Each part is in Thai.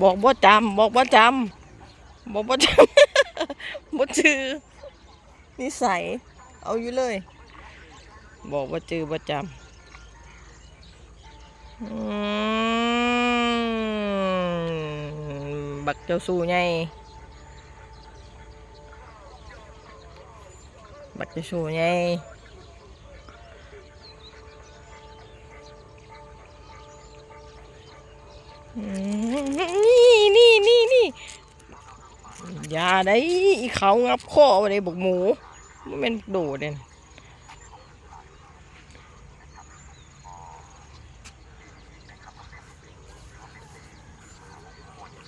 บอกบ่จำบอกบ่จำบอกบ่จำบ่จือนิสัย เอาอยู่เลย บอกว่าจือบ่จำบักเจ้าสู้ไงบักเจ้าสู้ไงอืม ย่าได้อีเขางับข้อไปเลยบอกหมูมันเป็นโดดเด่น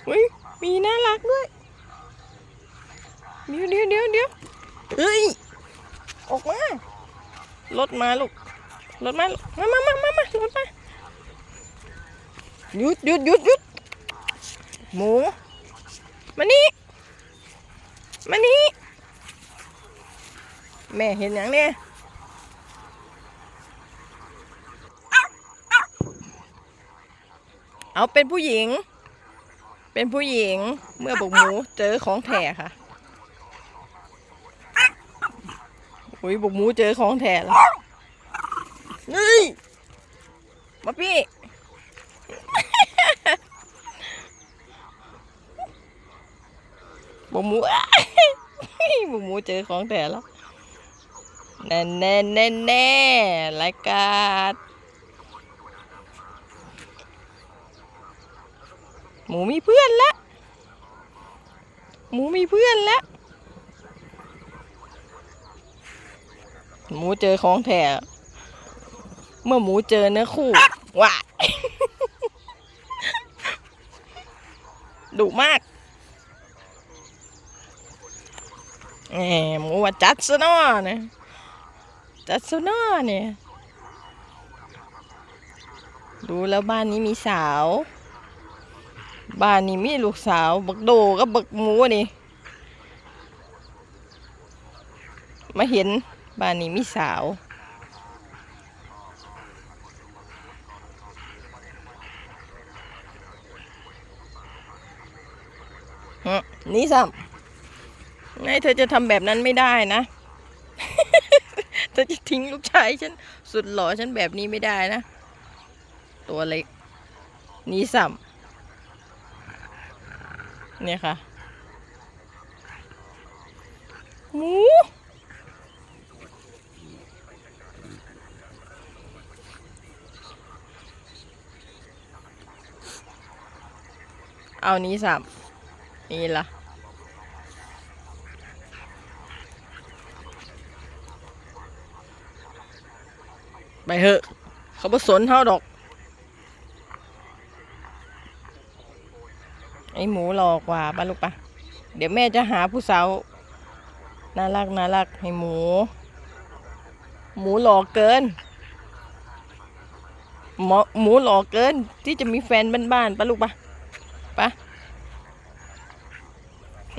อุ้ยมีน่ารักด้วย เดี๋ยวเดี๋ยวเดี๋ยวเดี๋ยวเฮ้ย ออกมา รถมาลูก รถมา มามามามามารถมา หยุดหยุดหยุดหยุดหมู มานี่ มานี่แม่เห็นอย่างนี้เอาเป็นผู้หญิง เป็นผู้หญิงเมื่อบุกหมูเจอของแท้ค่ะอุ้ยบุกหมูเจอของแท้แล้วนี่มาพี่บุกหมูบุก หมูเจอของแท้แล้วแน่แน่แน่แน่รายการหมูมีเพื่อนแล้วหมูมีเพื่อนแล้วหมูเจอของแถเมื่อหมูเจอเนื้อคู่ว้าดุมาก แหมหมูว่าจัดซะเนาะเนี่ยจัดซะนาะเนี่ยดูแล้วบ้านนี้มีสาว บ้านนี้มีลูกสาว บักโดกับบักหมูนี่ มาเห็นบ้านนี้มีสาวนี่ซ้ำ ไงเธอจะทำแบบนั้นไม่ได้นะ เธอจะทิ้งลูกชายฉันสุดหล่อฉันแบบนี้ไม่ได้นะ ตัวเล็กนี่ซ้ำเนี่ยค่ะ หมูเอานี้สับนี่ละ ไปเถอะ เขาบ่สนเท่าดอก ไอหมูหลอกว่าป้าลูกปะเดี๋ยวแม่จะหาผู้สาวน่ารักน่ารักให้หมู หมูหลอกเกิน หมหมูหลอกเกิน ที่จะมีแฟนบ้านๆป้าลูกปะปะ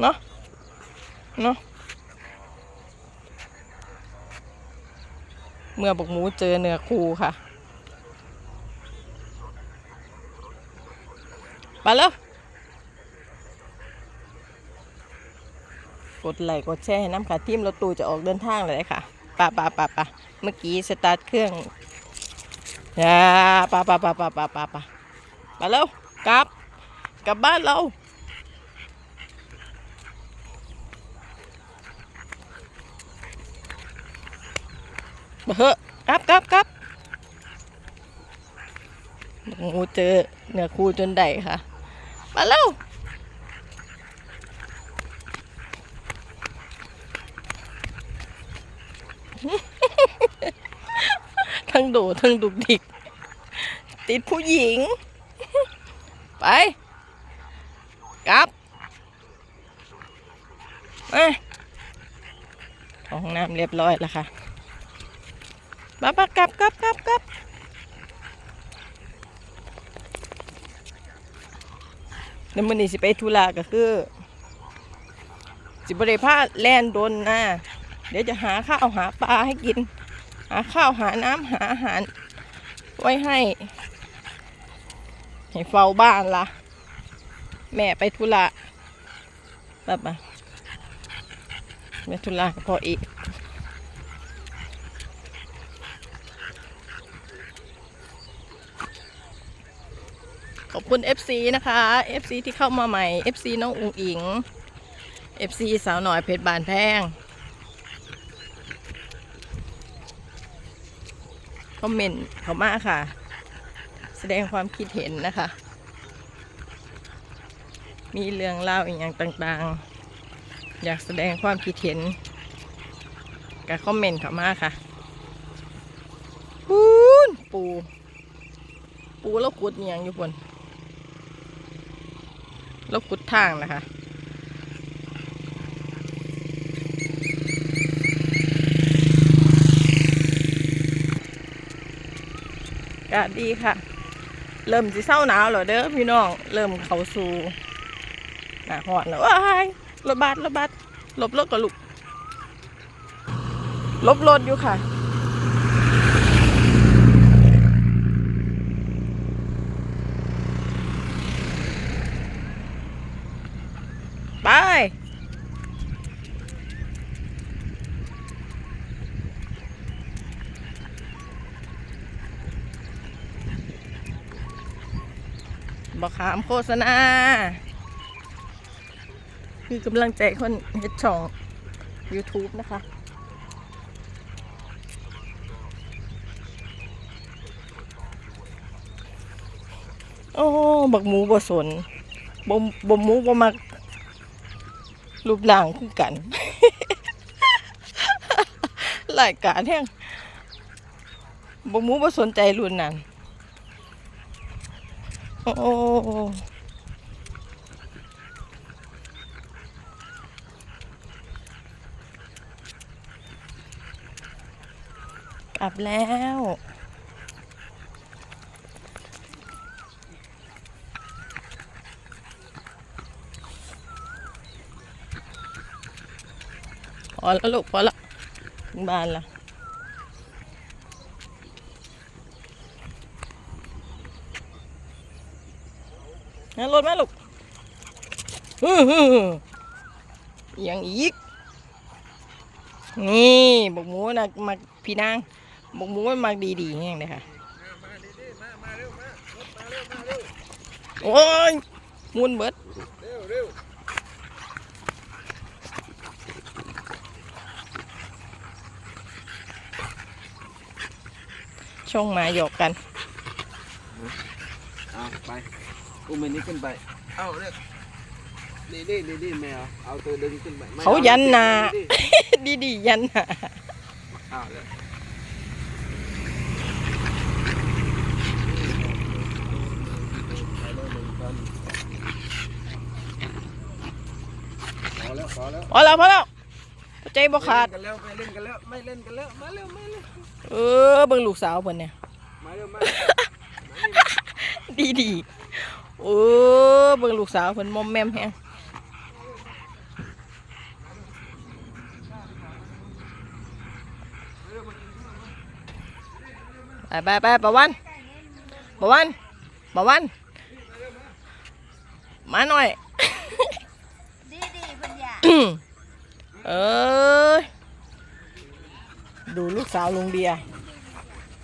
เนาะเนาะ เมื่อบอกหมูเจอเนื้อคูค่ะไปแล้วกดไลค์กดแชร์ให้น้ำค่ะทีมรถตู้จะออกเดินทางเลยค่ะป่าป่าป่าป่าเมื่อกี้สตาร์ทเครื่องอย่าป่าป่าป่าป่าป่าป่าป่าไปแล้วกลับกลับบ้านเรา มาเถอะกลับกลับกลับงูเจอเหนือคูจนได้ค่ะ มาแล้วทั้งโดดทั้งดุกดิก ติดผู้หญิง ไปกลับมาเข้าห้องน้ำเรียบร้อยแล้วค่ะ ป้าป้ากลับกลับกลับกลับเดี๋ยวมันนี่สิไปธุระก็คือ สิบริพาแล่นโดนนะเดี๋ยวจะหาข้าวหาปลาให้กิน หาข้าวหาน้ำหาอาหาร ไว้ให้ ให้เฝ้าบ้านละแม่ไปธุระป้าป้าแม่ธุระกับพ่ออีก ขอบคุณ FC นะคะ FC ที่เข้ามาใหม่ FC น้องอุ๋งอิง FC สาวหน่อยเพชรบานแพงคอมเมนต์เขามากค่ะ แสดงความคิดเห็นนะคะ มีเรื่องเล่าอีกอย่างต่างๆ อยากแสดงความคิดเห็นกับคอมเมนต์เขามากค่ะปูนปู ปูแล้วขุดอหย่างอยู่บน ล้วขุดทางนะคะกาดีค่ะ เริ่มจะเศร้าหนาวแล้วเด้อพี่น้อง เริ่มเขาสู่หนาร้อนแล้วว้ายรถบัสรถบัสหลบรถกับลูกลบรถอยู่ค่ะ ไป บอกขามโฆษณา คือกำลังใจคนเฮ็ดช่อง YouTube นะคะ โอ้ บักหมูบ่สนบ่บ่หมูบ่มักรูปร่างคือกันรายการแห้งบ่หมูบ่สนใจรุ่นนั้น โอ้กลับแล้วพอแล้วลูกพอแล้วถึงบ้านล้ว งั้นรถมาลูกฮึ่มฮึ่มยังอีก นี่บกหมูนะมักพี่นางบกหมูมันมักดีๆแห้งเลยค่ะโอ้ยมุนเบิดช่องมาหยอกกัน เอาไป อุ้มมันนี้ขึ้นไป เอาเนี่ยนี่นี่นี่นี่แมวเอาตัวดึงขึ้นไปไม่เขายันนาเอาดิดีๆยันน่ะเอาเลยพอแล้วพอแล้วพอแล้วพอแล้วใจบ่ขาด ไม่เล่นกันแล้วไม่เล่นกันแล้วไม่เล่นกันแล้วมาเร็วมาเร็วเออเบิ่งลูกสาวเพิ่นเนี่ย มาเร็วมา ดีดีๆ เออเบิ่งลูกสาวเพิ่นมอมแมมแฮงไปไปไปประวันประวันประวัน มาหน่อย ดีดีเพิ่นอยากเอ้ยดูลูกสาวลุงเดีย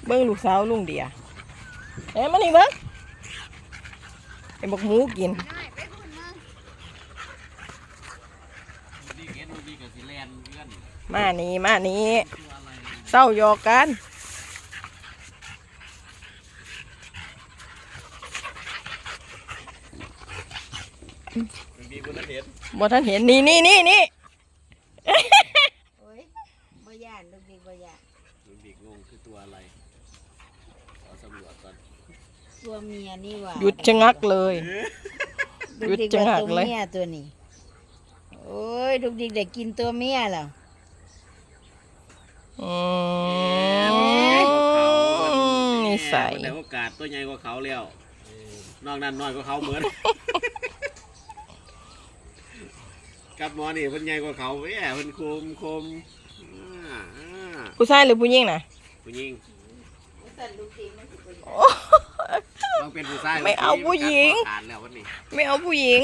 เบิ้งลูกสาวลุงเดียเอ้ยมานี่เบิ้ง ไอ้บอกหมูกินน้อยไปพุ่นมึงดีเกนดีกับสิแลนเพื่อนมานี่มานี่เศร้าหยอกกันดีคนนั้นเห็นบ่ท่านเห็นนี่นี่นี่นี่ โอ้ยบ่ย่านลูกดีบ่ย่าน ดูดีงงคือตัวอะไรขอสำรวจก่อน ตัวเมียนี่หว่าหยุดชะงักเลยลูกดิกหยุดจังหัว่ากตัวเลยเมียตัวนี้โอ้ยลูกดิกได้กินตัวเมียแล้วอืเอ๊มนิสัยมันได้โอกาสตัวใหญ่กว่าเขาแล้วนอกนั้นน้อยกว่าเขาเหมือนกับหมอนี่เพิ่นใหญ่กว่าเขาแหม่เพิ่นคมคมอ่าอ่าผู้ชายหรือผู้หญิงน่ะผู้หญิง โอ้ ลองเป็นผู้ชายไม่เอาผู้หญิง ขาดแล้ววันนี้ไม่เอาผู้หญิง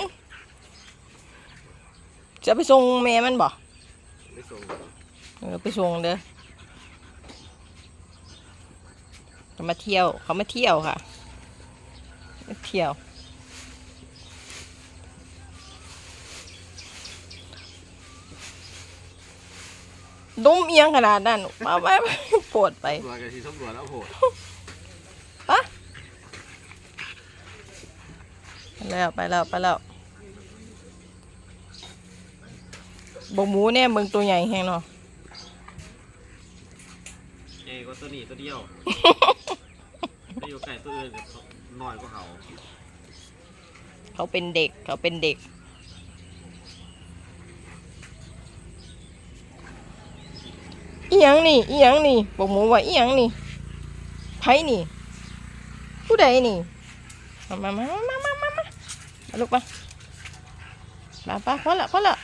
จะไปส่งแม่มันบ่ไม่ส่งเออไปส่งเด้อเขามาเที่ยว เขามาเที่ยวค่ะมาเที่ยวดุ้มเอียงขนาดนั้นมาไปไปปวดไป ตัวกันที่สมรวจแล้วโหด ไปแล้วไปแล้วไปแล้วบกหมูเนี่ยมึงตัวใหญ่แหงเนาะเอ้ก็ตัวนี้ตัวเดียวไปอยู่ไก่ตัวอื่นกับน้อยกว่าเขา เขาเป็นเด็กเขาเป็นเด็ก อีหยังนี่ อีหยังนี่บกหมูว่าอีหยังนี่ไผนี่ ผู้ใดนี่ มามามามามา ลูกมาปไปพอละพอละ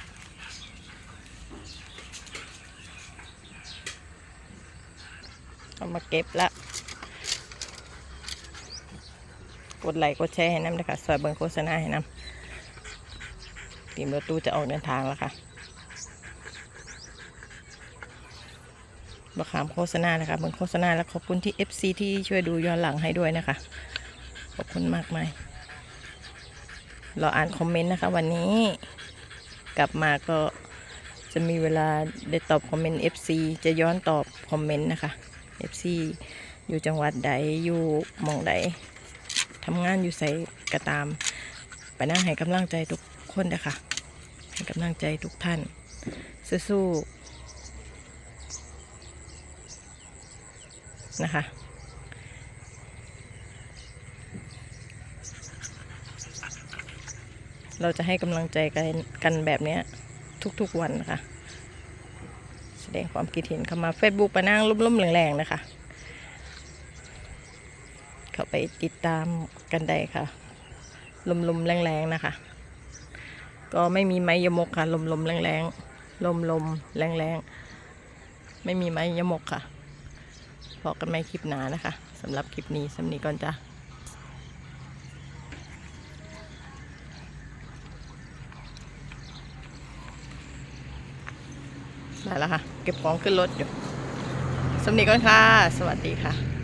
เอามาเก็บละกดไลค์กดแชร์ให้น้ำนะคะสวยเบิงโฆษณาให้น้ำทีมรถตู้จะออกเดินทางแล้วค่ะบขามโฆษณานะคะเบิงโฆษณาแล้วขอบคุณที่ FC ที่ช่วยดูย้อนหลังให้ด้วยนะคะ ขอบคุณมากมาย ราอ่านคอมเมนต์นะคะ วันนี้กลับมาก็จะมีเวลาได้ตอบคอมเมนต์ FC จะย้อนตอบคอมเมนต์นะคะ FC อยู่จังหวัดใดอยู่มองใดทำงานอยู่ใส่กระตาม ไปนั่งให้กำลังใจทุกคนนะคะให้กำลังใจทุกท่านสู้ๆนะคะ เราจะให้กำลังใจกันกันแบบนี้ทุกๆวันนะคะ แสดงความคิดเห็นเข้ามา Facebook ไปนั่งลุ่มๆแรงๆนะคะ เข้าไปติดตามกันได้ค่ะลมๆแรงๆนะคะ ก็ไม่มีไม้ยมกค่ะลมๆแรงๆลมๆแรงๆไม่มีไม้ยมกค่ะพอกันไม่คลิปหนานะคะสำหรับคลิปนี้สำนีก่อนจ้ะ ได้แล้วค่ะ เก็บของขึ้นรถอยู่สำนีก่อนค่ะ สวัสดีค่ะ